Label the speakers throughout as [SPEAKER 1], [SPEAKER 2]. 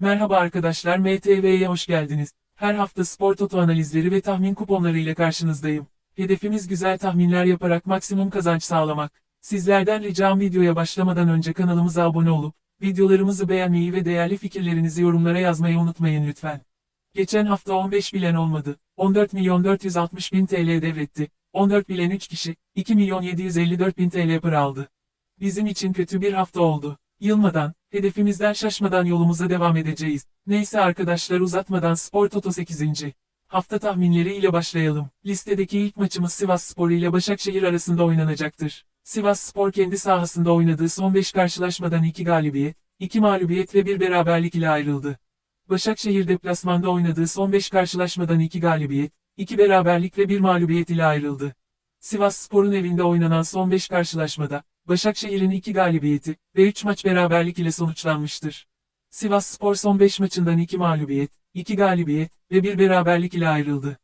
[SPEAKER 1] Merhaba arkadaşlar MTV'ye hoş geldiniz. Her hafta spor toto analizleri ve tahmin kuponları ile karşınızdayım. Hedefimiz güzel tahminler yaparak maksimum kazanç sağlamak. Sizlerden ricam videoya başlamadan önce kanalımıza abone olup, videolarımızı beğenmeyi ve değerli fikirlerinizi yorumlara yazmayı unutmayın lütfen. Geçen hafta 15 bilen olmadı. 14 milyon 460 bin TL devretti. 14 bilen 3 kişi, 2 milyon 754 bin TL para aldı. Bizim için kötü bir hafta oldu. Yılmadan, hedefimizden şaşmadan yolumuza devam edeceğiz. Neyse arkadaşlar uzatmadan Spor Toto 8. Hafta tahminleri ile başlayalım. Listedeki ilk maçımız Sivas Spor ile Başakşehir arasında oynanacaktır. Sivas Spor kendi sahasında oynadığı son 5 karşılaşmadan 2 galibiyet, 2 mağlubiyet ve 1 beraberlik ile ayrıldı. Başakşehir deplasmanda oynadığı son 5 karşılaşmadan 2 galibiyet, 2 beraberlik ve 1 mağlubiyet ile ayrıldı. Sivas Spor'un evinde oynanan son 5 karşılaşmada, Başakşehir'in 2 galibiyeti ve 3 maç beraberlik ile sonuçlanmıştır. Sivas Spor son 5 maçından 2 mağlubiyet, 2 galibiyet ve 1 beraberlik ile ayrıldı.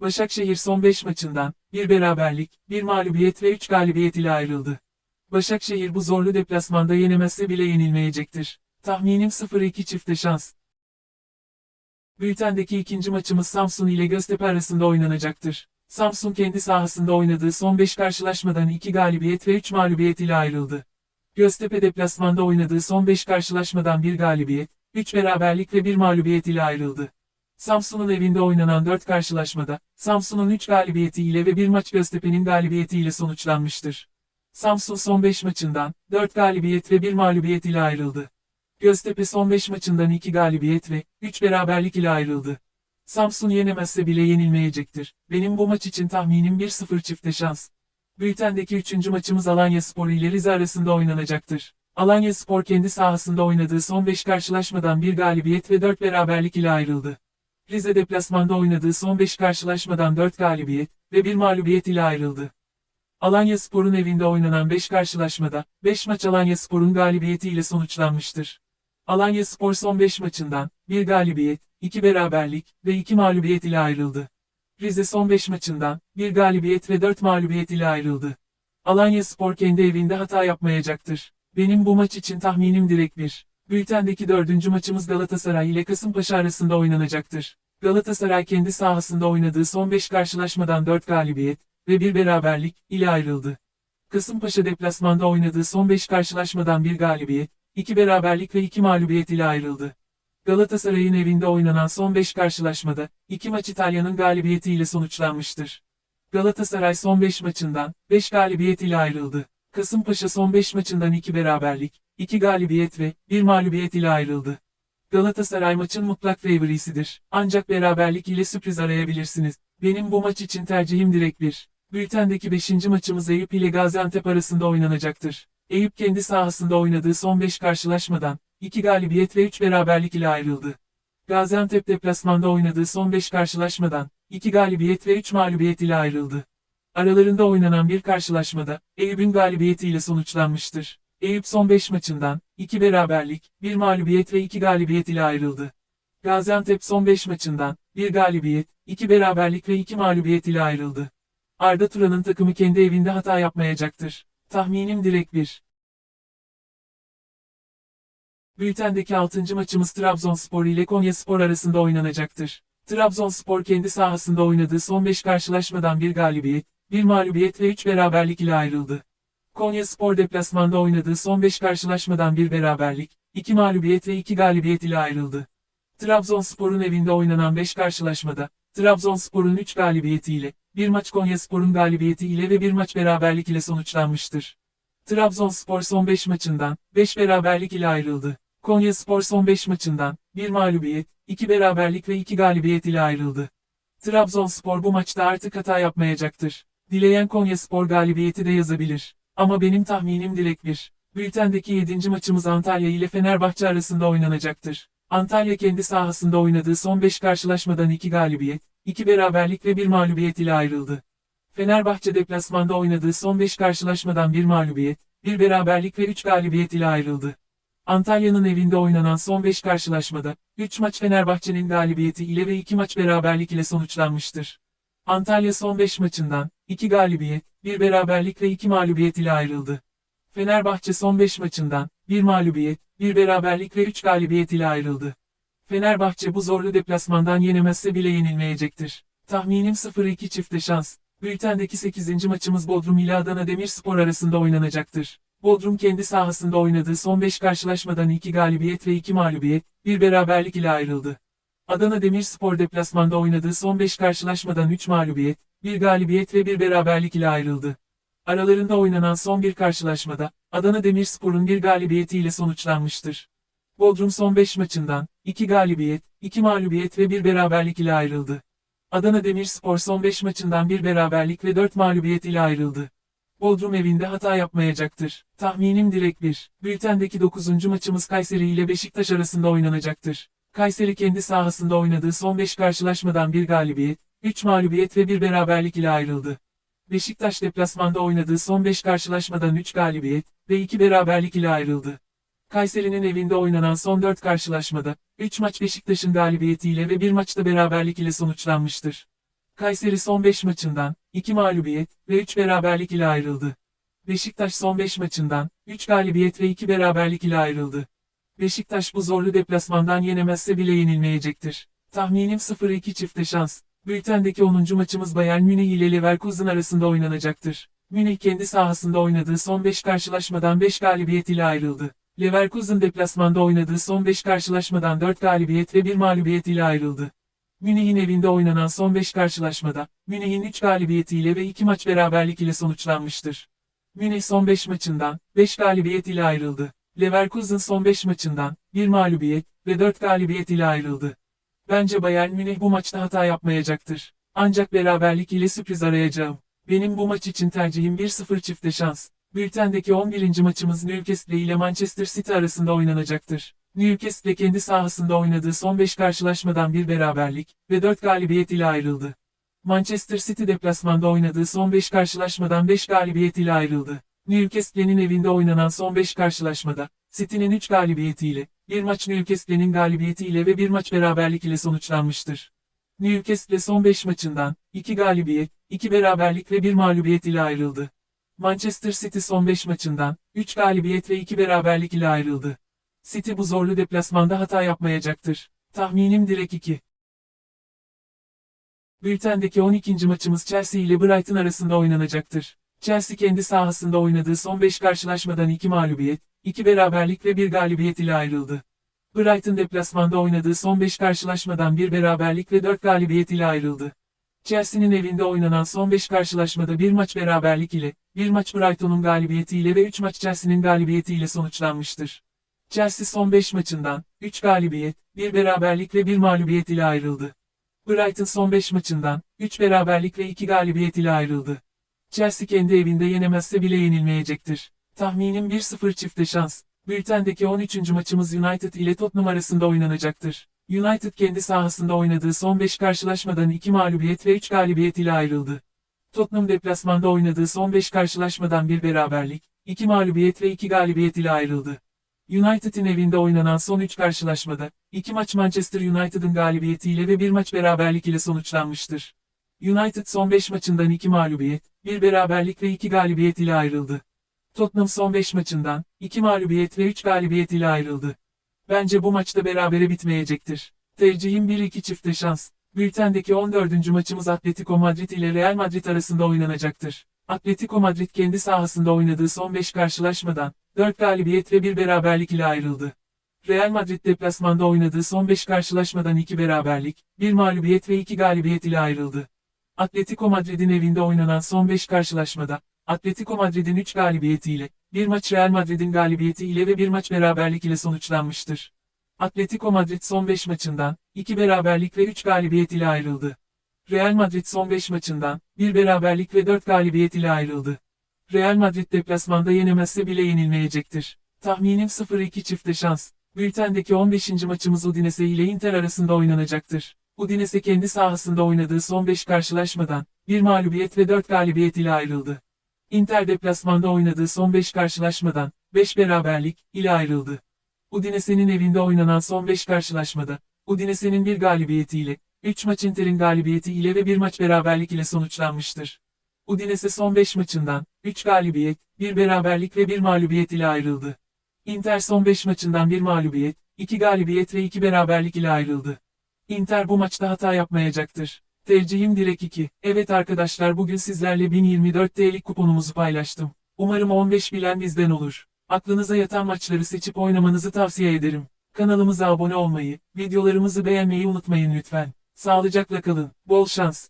[SPEAKER 1] Başakşehir son 5 maçından 1 beraberlik, 1 mağlubiyet ve 3 galibiyet ile ayrıldı. Başakşehir bu zorlu deplasmanda yenemezse bile yenilmeyecektir. Tahminim 0-2 çifte şans. Bültendeki ikinci maçımız Samsun ile Göztepe arasında oynanacaktır. Samsun kendi sahasında oynadığı son 5 karşılaşmadan 2 galibiyet ve 3 mağlubiyet ile ayrıldı. Göztepe deplasmanda oynadığı son 5 karşılaşmadan 1 galibiyet, 3 beraberlik ve 1 mağlubiyet ile ayrıldı. Samsun'un evinde oynanan 4 karşılaşmada, Samsun'un 3 galibiyeti ile ve 1 maç Göztepe'nin galibiyeti ile sonuçlanmıştır. Samsun son 5 maçından 4 galibiyet ve 1 mağlubiyet ile ayrıldı. Göztepe son 5 maçından 2 galibiyet ve 3 beraberlik ile ayrıldı. Samsun yenemezse bile yenilmeyecektir. Benim bu maç için tahminim 1-0 çifte şans. Bültendeki 3. maçımız Alanya Spor ile Rize arasında oynanacaktır. Alanya Spor kendi sahasında oynadığı son 5 karşılaşmadan 1 galibiyet ve 4 beraberlik ile ayrıldı. Rize deplasmanda oynadığı son 5 karşılaşmadan 4 galibiyet ve 1 mağlubiyet ile ayrıldı. Alanya Spor'un evinde oynanan 5 karşılaşmada 5 maç Alanya Spor'un galibiyetiyle sonuçlanmıştır. Alanya Spor son 5 maçından 1 galibiyet, 2 beraberlik ve 2 mağlubiyet ile ayrıldı. Rize son 5 maçından 1 galibiyet ve 4 mağlubiyet ile ayrıldı. Alanya Spor kendi evinde hata yapmayacaktır. Benim bu maç için tahminim direkt 1. Bültendeki dördüncü maçımız Galatasaray ile Kasımpaşa arasında oynanacaktır. Galatasaray kendi sahasında oynadığı son 5 karşılaşmadan 4 galibiyet ve 1 beraberlik ile ayrıldı. Kasımpaşa deplasmanda oynadığı son 5 karşılaşmadan 1 galibiyet, 2 beraberlik ve 2 mağlubiyet ile ayrıldı. Galatasaray'ın evinde oynanan son 5 karşılaşmada, 2 maç İtalya'nın galibiyetiyle sonuçlanmıştır. Galatasaray son 5 maçından, 5 galibiyet ile ayrıldı. Kasımpaşa son 5 maçından 2 beraberlik, 2 galibiyet ve 1 mağlubiyet ile ayrıldı. Galatasaray maçın mutlak favorisidir. Ancak beraberlik ile sürpriz arayabilirsiniz. Benim bu maç için tercihim direkt 1. Bültendeki 5. maçımız Eyüp ile Gaziantep arasında oynanacaktır. Eyüp kendi sahasında oynadığı son 5 karşılaşmadan 2 galibiyet ve 3 beraberlik ile ayrıldı. Gaziantep deplasmanda oynadığı son 5 karşılaşmadan 2 galibiyet ve 3 mağlubiyet ile ayrıldı. Aralarında oynanan bir karşılaşmada Eyüp'ün galibiyetiyle sonuçlanmıştır. Eyüp son 5 maçından 2 beraberlik, 1 mağlubiyet ve 2 galibiyet ile ayrıldı. Gaziantep son 5 maçından 1 galibiyet, 2 beraberlik ve 2 mağlubiyet ile ayrıldı. Arda Turan'ın takımı kendi evinde hata yapmayacaktır. Tahminim direkt 1. Bültendeki 6. maçımız Trabzonspor ile Konyaspor arasında oynanacaktır. Trabzonspor kendi sahasında oynadığı son 5 karşılaşmadan 1 galibiyet, 1 mağlubiyet ve 3 beraberlik ile ayrıldı. Konyaspor deplasmanda oynadığı son 5 karşılaşmadan 1 beraberlik, 2 mağlubiyet ve 2 galibiyet ile ayrıldı. Trabzonspor'un evinde oynanan 5 karşılaşmada, Trabzonspor'un 3 galibiyetiyle, bir maç Konyaspor'un galibiyeti ile ve bir maç beraberlik ile sonuçlanmıştır. Trabzonspor son 5 maçından 5 beraberlik ile ayrıldı. Konyaspor son 5 maçından 1 mağlubiyet, 2 beraberlik ve 2 galibiyet ile ayrıldı. Trabzonspor bu maçta artık hata yapmayacaktır. Dileyen Konyaspor galibiyeti de yazabilir. Ama benim tahminim dilek 1. Bültendeki 7. maçımız Antalya ile Fenerbahçe arasında oynanacaktır. Antalya kendi sahasında oynadığı son 5 karşılaşmadan 2 galibiyet, 2 beraberlik ve 1 mağlubiyet ile ayrıldı. Fenerbahçe deplasmanda oynadığı son 5 karşılaşmadan 1 mağlubiyet, 1 beraberlik ve 3 galibiyet ile ayrıldı. Antalya'nın evinde oynanan son 5 karşılaşmada, 3 maç Fenerbahçe'nin galibiyeti ile ve 2 maç beraberlik ile sonuçlanmıştır. Antalya son 5 maçından, 2 galibiyet, 1 beraberlik ve 2 mağlubiyet ile ayrıldı. Fenerbahçe son 5 maçından, 1 mağlubiyet, 1 beraberlik ve 3 galibiyet ile ayrıldı. Fenerbahçe bu zorlu deplasmandan yenemezse bile yenilmeyecektir. Tahminim 0-2 çifte şans. Bültendeki 8. maçımız Bodrum ile Adana Demirspor arasında oynanacaktır. Bodrum kendi sahasında oynadığı son 5 karşılaşmadan 2 galibiyet ve 2 mağlubiyet, bir beraberlik ile ayrıldı. Adana Demirspor deplasmanda oynadığı son 5 karşılaşmadan 3 mağlubiyet, 1 galibiyet ve 1 beraberlik ile ayrıldı. Aralarında oynanan son bir karşılaşmada, Adana Demirspor'un bir galibiyetiyle sonuçlanmıştır. Bodrum son 5 maçından, 2 galibiyet, 2 mağlubiyet ve 1 beraberlik ile ayrıldı. Adana Demirspor son 5 maçından 1 beraberlik ve 4 mağlubiyet ile ayrıldı. Bodrum evinde hata yapmayacaktır. Tahminim direkt 1. Bültendeki 9. maçımız Kayseri ile Beşiktaş arasında oynanacaktır. Kayseri kendi sahasında oynadığı son 5 karşılaşmadan 1 galibiyet, 3 mağlubiyet ve 1 beraberlik ile ayrıldı. Beşiktaş deplasmanda oynadığı son 5 karşılaşmadan 3 galibiyet ve 2 beraberlik ile ayrıldı. Kayseri'nin evinde oynanan son 4 karşılaşmada, 3 maç Beşiktaş'ın galibiyetiyle ve 1 maçta beraberlik ile sonuçlanmıştır. Kayseri son 5 maçından, 2 mağlubiyet ve 3 beraberlik ile ayrıldı. Beşiktaş son 5 maçından, 3 galibiyet ve 2 beraberlik ile ayrıldı. Beşiktaş bu zorlu deplasmandan yenemezse bile yenilmeyecektir. Tahminim 0-2 çifte şans. Bültendeki 10. maçımız Bayern Münih ile Leverkusen arasında oynanacaktır. Münih kendi sahasında oynadığı son 5 karşılaşmadan 5 galibiyet ile ayrıldı. Leverkusen deplasmanda oynadığı son 5 karşılaşmadan 4 galibiyet ve 1 mağlubiyet ile ayrıldı. Münih'in evinde oynanan son 5 karşılaşmada, Münih'in 3 galibiyetiyle ve 2 maç beraberlik ile sonuçlanmıştır. Münih son 5 maçından, 5 galibiyet ile ayrıldı. Leverkusen son 5 maçından, 1 mağlubiyet ve 4 galibiyet ile ayrıldı. Bence Bayern Münih bu maçta hata yapmayacaktır. Ancak beraberlik ile sürpriz arayacağım. Benim bu maç için tercihim 1-0 çifte şans. Bültendeki 11. maçımız Newcastle ile Manchester City arasında oynanacaktır. Newcastle kendi sahasında oynadığı son 5 karşılaşmadan bir beraberlik ve 4 galibiyet ile ayrıldı. Manchester City deplasmanda oynadığı son 5 karşılaşmadan 5 galibiyet ile ayrıldı. Newcastle'nin evinde oynanan son 5 karşılaşmada, City'nin 3 galibiyetiyle, bir maç Newcastle'nin galibiyetiyle ve bir maç beraberlik ile sonuçlanmıştır. Newcastle son 5 maçından, 2 galibiyet, 2 beraberlik ve 1 mağlubiyet ile ayrıldı. Manchester City son 5 maçından, 3 galibiyet ve 2 beraberlik ile ayrıldı. City bu zorlu deplasmanda hata yapmayacaktır. Tahminim direkt 2. Bültendeki 12. maçımız Chelsea ile Brighton arasında oynanacaktır. Chelsea kendi sahasında oynadığı son 5 karşılaşmadan 2 mağlubiyet, 2 beraberlik ve 1 galibiyet ile ayrıldı. Brighton deplasmanda oynadığı son 5 karşılaşmadan 1 beraberlik ve 4 galibiyet ile ayrıldı. Chelsea'nin evinde oynanan son 5 karşılaşmada bir maç beraberlik ile, bir maç Brighton'un galibiyetiyle ve 3 maç Chelsea'nin galibiyetiyle sonuçlanmıştır. Chelsea son 5 maçından, 3 galibiyet, 1 beraberlik ve 1 mağlubiyet ile ayrıldı. Brighton son 5 maçından, 3 beraberlik ve 2 galibiyet ile ayrıldı. Chelsea kendi evinde yenemezse bile yenilmeyecektir. Tahminim 1-0 çifte şans. Bültendeki 13. maçımız United ile Tottenham arasında oynanacaktır. United kendi sahasında oynadığı son 5 karşılaşmadan 2 mağlubiyet ve 3 galibiyet ile ayrıldı. Tottenham deplasmanda oynadığı son 5 karşılaşmadan 1 beraberlik, 2 mağlubiyet ve 2 galibiyet ile ayrıldı. United'in evinde oynanan son 3 karşılaşmada, 2 maç Manchester United'ın galibiyetiyle ve 1 maç beraberlik ile sonuçlanmıştır. United son 5 maçından 2 mağlubiyet, 1 beraberlik ve 2 galibiyet ile ayrıldı. Tottenham son 5 maçından, 2 mağlubiyet ve 3 galibiyet ile ayrıldı. Bence bu maçta berabere bitmeyecektir. Tercihim 1-2 çifte şans. Bültendeki 14. maçımız Atletico Madrid ile Real Madrid arasında oynanacaktır. Atletico Madrid kendi sahasında oynadığı son 5 karşılaşmadan, 4 galibiyet ve 1 beraberlik ile ayrıldı. Real Madrid deplasmanda oynadığı son 5 karşılaşmadan 2 beraberlik, 1 mağlubiyet ve 2 galibiyet ile ayrıldı. Atletico Madrid'in evinde oynanan son 5 karşılaşmada, Atletico Madrid'in 3 galibiyetiyle, bir maç Real Madrid'in galibiyeti ile ve bir maç beraberlik ile sonuçlanmıştır. Atletico Madrid son 5 maçından, 2 beraberlik ve 3 galibiyet ile ayrıldı. Real Madrid son 5 maçından, 1 beraberlik ve 4 galibiyet ile ayrıldı. Real Madrid deplasmanda yenemezse bile yenilmeyecektir. Tahminim 0-2 çifte şans. Bültendeki 15. maçımız Udinese ile Inter arasında oynanacaktır. Udinese kendi sahasında oynadığı son 5 karşılaşmadan, 1 mağlubiyet ve 4 galibiyet ile ayrıldı. Inter deplasmanda oynadığı son 5 karşılaşmadan, 5 beraberlik, ile ayrıldı. Udinese'nin evinde oynanan son 5 karşılaşmada, Udinese'nin bir galibiyetiyle, 3 maç Inter'in galibiyeti ile ve 1 maç beraberlik ile sonuçlanmıştır. Udinese son 5 maçından, 3 galibiyet, 1 beraberlik ve 1 mağlubiyet ile ayrıldı. Inter son 5 maçından 1 mağlubiyet, 2 galibiyet ve 2 beraberlik ile ayrıldı. Inter bu maçta hata yapmayacaktır. Tercihim direkt 2. Evet arkadaşlar bugün sizlerle 1024 TL'lik kuponumuzu paylaştım. Umarım 15 bilen bizden olur. Aklınıza yatan maçları seçip oynamanızı tavsiye ederim. Kanalımıza abone olmayı, videolarımızı beğenmeyi unutmayın lütfen. Sağlıcakla kalın, bol şans.